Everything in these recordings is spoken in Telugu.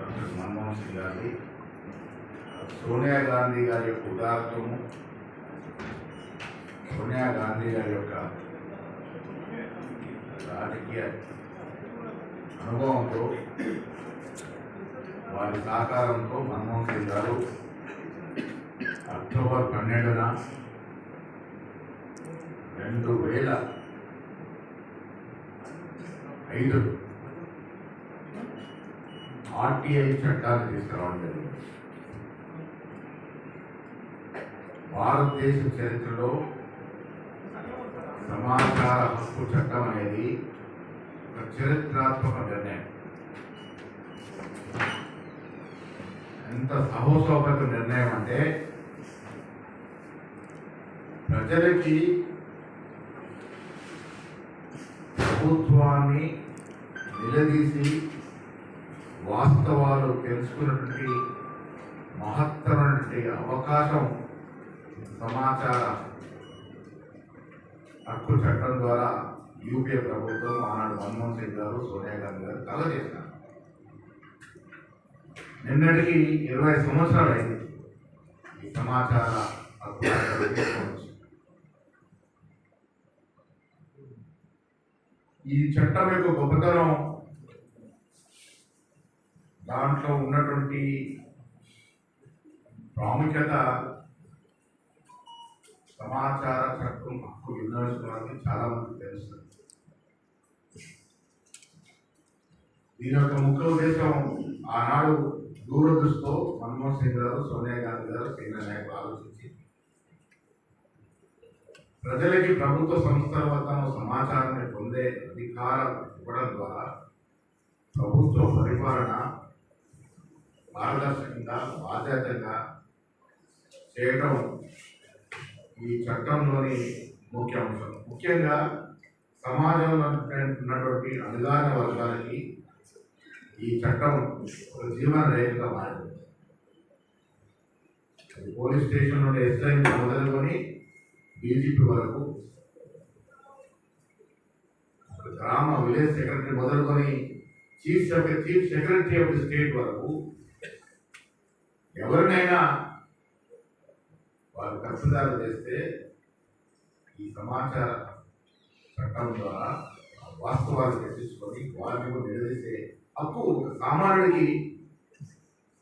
డాక్టర్ మన్మోహన్ సింగ్ గారి సోనియా గాంధీ గారి యొక్క ఉదాహరణము సోనియా గాంధీ గారి యొక్క రాజకీయ అనుభవంతో వారి సహకారంతో మన్మోహన్ సింగ్ గారు అక్టోబర్ పన్నెండున రెండు వేల ఐదు ఆర్టీఐ చట్టాన్ని తీసుకురావడం జరిగింది. భారతదేశ చరిత్రలో సమాచార హక్కు చట్టం అనేది ఒక చరిత్రాత్మక నిర్ణయం. ఎంత సహోసోపక నిర్ణయం అంటే ప్రజలకి ప్రభుత్వాన్ని నిలదీసి వాస్తవాలు తెలుసుకున్నటువంటి మహత్తరమైనటువంటి అవకాశం సమాచార హక్కు చట్టం ద్వారా యూపీఏ ప్రభుత్వం ఆనాడు మన్మోహన్ సింగ్ గారు సోనియా గాంధీ గారు కల చేశారు. నిన్నటికి ఇరవై సంవత్సరాలు అయింది ఈ సమాచార హక్కు ఈ చట్టం యొక్క గొప్పతనం దాంట్లో ఉన్నటువంటి ప్రాముఖ్యత సమాచార చట్టం హక్కు వినియోగించిన వారికి చాలా మంది తెలుస్తుంది. దీని యొక్క ముఖ్య ఉద్దేశం ఆనాడు దూరదృష్టితో మన్మోహన్ సింగ్ గారు సోనియా గాంధీ గారు సీనియర్ నాయకులు ఆలోచించి ప్రజలకి ప్రభుత్వ సంస్థల వద్ద సమాచారాన్ని పొందే అధికారం ఇవ్వడం ద్వారా ప్రభుత్వ పరిపాలన పారదర్శకంగా బాధ్యతగా చేయడం ఈ చట్టంలోని ముఖ్య అంశం. ముఖ్యంగా సమాజంలో ఉన్నటువంటి అనుదాన వర్గాలకి ఈ చట్టం ఒక జీవన రేఖగా మారింది పోలీస్ స్టేషన్ నుండి ఎస్ఐ మొదలుకొని డీజీపీ వరకు గ్రామ విలేజ్ సెక్రటరీ మొదలుకొని chief secretary chief secretary of the state వరకు ఎవరినైనా వారు తప్పుదారు చేస్తే ఈ సమాచార చట్టం ద్వారా వాస్తవాలు చర్చించుకొని వారిని నిలదీసే హక్కు ఒక సామాన్యుడికి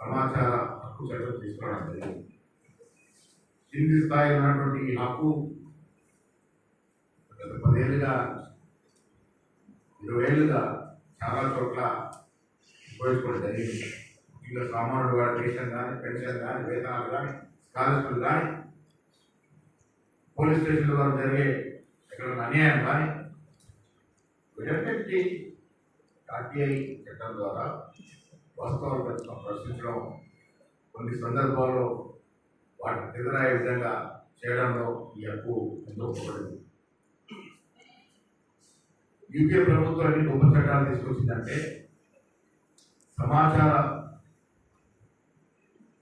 సమాచార హక్కు చట్టం తీసుకురావడం జరిగింది. కింది స్థాయిలో ఉన్నటువంటి ఈ హక్కు గత పదేళ్ళుగా ఇరవై ఏళ్ళుగా చాలా చోట్ల ఉపయోగించుకోవడం జరిగింది. ఇంకా సామాన్యుడు వారి పెన్షన్ కానీ పెన్షన్ కానీ వేతనాలు కానీ స్కాలర్షిప్లు కానీ పోలీస్ స్టేషన్ల ద్వారా జరిగే ఎక్కడ అన్యాయం కానీ వీటన్నిటికీ ఆర్టీఐ చట్టం ద్వారా వాస్తవాలు ప్రశ్న ప్రశ్నించడం కొన్ని సందర్భాల్లో వాటిని ఎదురయ్యే విధంగా చేయడంలో ఈ హక్కు ఎంతో ఉపయోగపడింది యూపీఏ ప్రభుత్వాన్ని గొప్ప చట్టాలు తీసుకొచ్చిందంటే సమాచార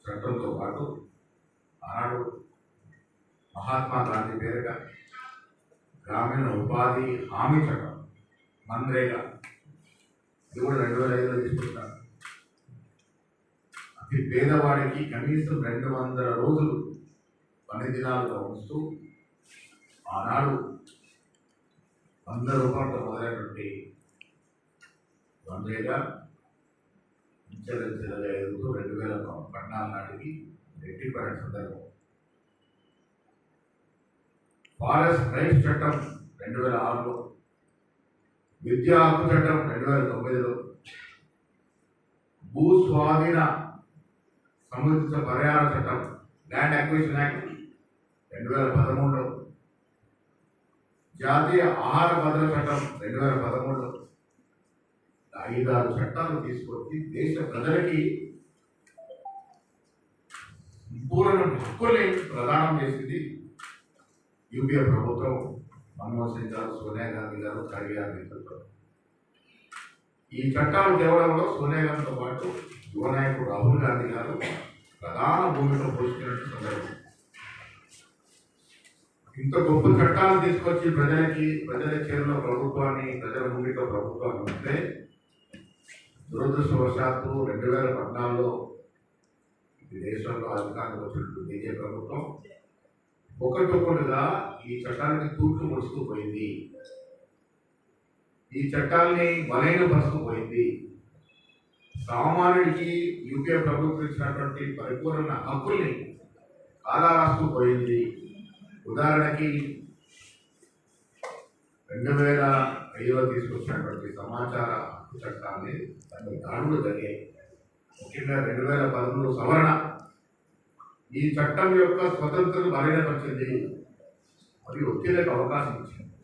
చట్టంతో పాటు ఆనాడు మహాత్మా గాంధీ పేరుగా గ్రామీణ ఉపాధి హామీ చట్టం మన్రేగా ఇది కూడా రెండు వేల ఐదులో తీసుకుంటారు అతి పేదవాడికి కనీసం రెండు వందల రోజులు పని దినాలుగా ఉంచుతూ ఆనాడు వంద రూపాయలతో మొదలైనటువంటి ఇన్సూరెన్స్ ఇరవై ఎదుగుతూ రెండు వేల పద్నాలుగు నాటికి రెట్టిపడిన సందర్భం. ఫారెస్ట్ రైట్స్ చట్టం రెండు వేల ఆరులో విద్యా హక్కు చట్టం రెండు వేల తొమ్మిదిలో భూ స్వాధీన సంబంధిత పర్యావరణ చట్టం ల్యాండ్ అక్విజిషన్ యాక్ట్ రెండు వేల పదమూడులో జాతీయ ఆహార భద్రత చట్టం రెండు వేల పదమూడులో ఐదారు చట్టాలు తీసుకొచ్చి దేశ ప్రజలకి పూర్ణ హక్కుల్ని ప్రదానం చేసింది యూపీఏ ప్రభుత్వం మన్మోహన్ సింగ్ గారు సోనియా గాంధీ గారు ఖర్గే నేతృత్వం ఈ చట్టాలు తేవడంలో సోనియా గాంధీతో పాటు యువ నాయకుడు రాహుల్ గాంధీ గారు ప్రధాన భూమిక పోషించినట్టు సందర్భం. ఇంత గొప్ప చట్టాలు తీసుకొచ్చి ప్రజలకి ప్రజల చేరులో ప్రభుత్వాన్ని ప్రజల భూమిక ప్రభుత్వాన్ని ఉంటే దురదృష్టవశాత్తు రెండు వేల పద్నాలుగులో ఈ దేశంలో అధికారంలో వచ్చినట్టు బీజేపీ ప్రభుత్వం. ఒకటొకటిగా ఈ చట్టానికి తూట్లు ముడుస్తూ పోయింది. ఈ చట్టాల్ని బలహీనపరుస్తూ పోయింది. సామాన్యుడికి యూకే ప్రభుత్వం ఇచ్చినటువంటి పరిపూర్ణ హక్కుల్ని కాలారాస్తూ పోయింది. ఉదాహరణకి రెండు వేల ఐదులో తీసుకొచ్చినటువంటి సమాచార చట్టాన్ని దాని దాడులు జరిగాయి. ముఖ్యంగా రెండు వేల పదమూడు సవరణ ఈ చట్టం యొక్క స్వతంత్రం బలహీనపరిచింది మరియు ఒత్తిడికి అవకాశం ఇచ్చింది.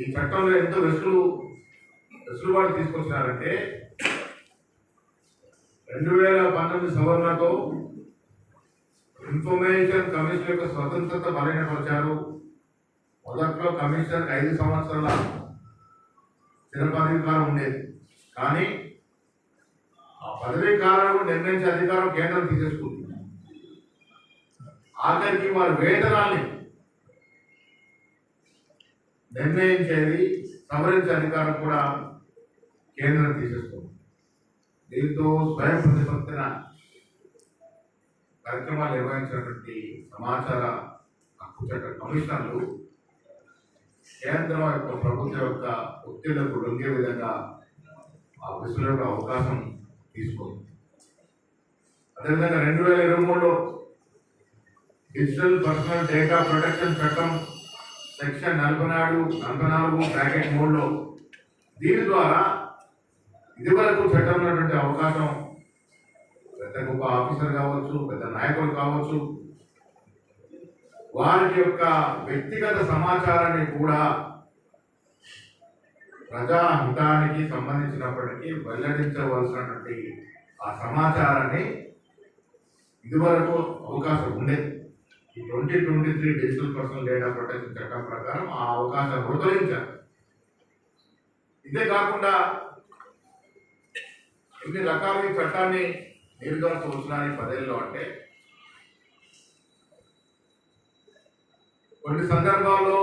ఈ చట్టంలో ఎంతో వెసులు వెసులుబాటు తీసుకొచ్చినారంటే రెండు వేల పంతొమ్మిది సవరణతో ఇన్ఫర్మేషన్ కమిషన్ యొక్క స్వతంత్రత బలహీనపరిచారు. మొదట్లో కమిషన్ ఐదు సంవత్సరాల స్థిర కాలం ఉండేది. కానీ ఆ పదవీ కాలం నిర్ణయించే అధికారం కేంద్రం తీసేసుకుంది. ఆఖరికి వారి వేతనాల్ని నిర్ణయించేది సవరించే అధికారం కూడా కేంద్రం తీసేసుకుంది. దీంతో స్వయం ప్రతిపత్తిన కార్యక్రమాలు నిర్వహించినటువంటి సమాచార హక్కు చట్ట కమిషనర్లు కేంద్రం యొక్క ప్రభుత్వం యొక్క ఒత్తిళ్ళకు లొంగే విధంగా ఆ విసులకు అవకాశం తీసుకోండి అదేవిధంగా రెండు వేల ఇరవై మూడులో డిజిటల్ పర్సనల్ డేటా ప్రొటెక్షన్ చట్టం సెక్షన్ నలభై నాలుగు నలభై నాలుగు ప్యాకెట్ మూడులో దీని ద్వారా ఇదివరకు చట్టం ఉన్నటువంటి అవకాశం పెద్ద గొప్ప ఆఫీసర్ కావచ్చు పెద్ద నాయకులు కావచ్చు వారి యొక్క వ్యక్తిగత సమాచారాన్ని కూడా ప్రజా హితానికి సంబంధించినప్పటికీ వెల్లడించవలసినటువంటి ఆ సమాచారాన్ని ఇదివరకు అవకాశం ఉండేది ఈ twenty twenty three digital personal data protection చట్టం ప్రకారం ఆ అవకాశం వదిలించారు ఇదే కాకుండా ఇన్ని రకాల ఈ చట్టాన్ని నేరుగా చూసినారు పదేళ్ళు అంటే కొన్ని సందర్భాల్లో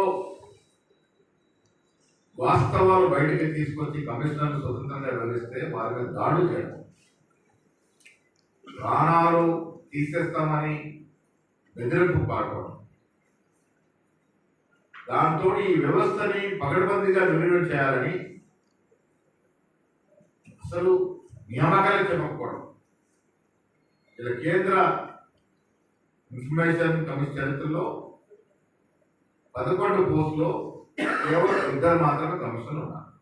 వాస్తవాలు బయటికి తీసుకొచ్చి కమిషనర్లు స్వతంత్రంగా వివరిస్తే వారి మీద దాడులు చేయడం. ప్రాణాలు తీసేస్తామని బెదిరింపు పాల్గొనడం దాంతో ఈ వ్యవస్థని పగడబందీగా విలీనం చేయాలని అసలు నియామకాలు చెప్పకపోవడం. ఇలా కేంద్ర ఇన్ఫర్మేషన్ కమిషన్ చరిత్రలో పదకొండు పోస్టులో కేవలం ఇద్దరు మాత్రమే కమిషన్లు ఉన్నారు.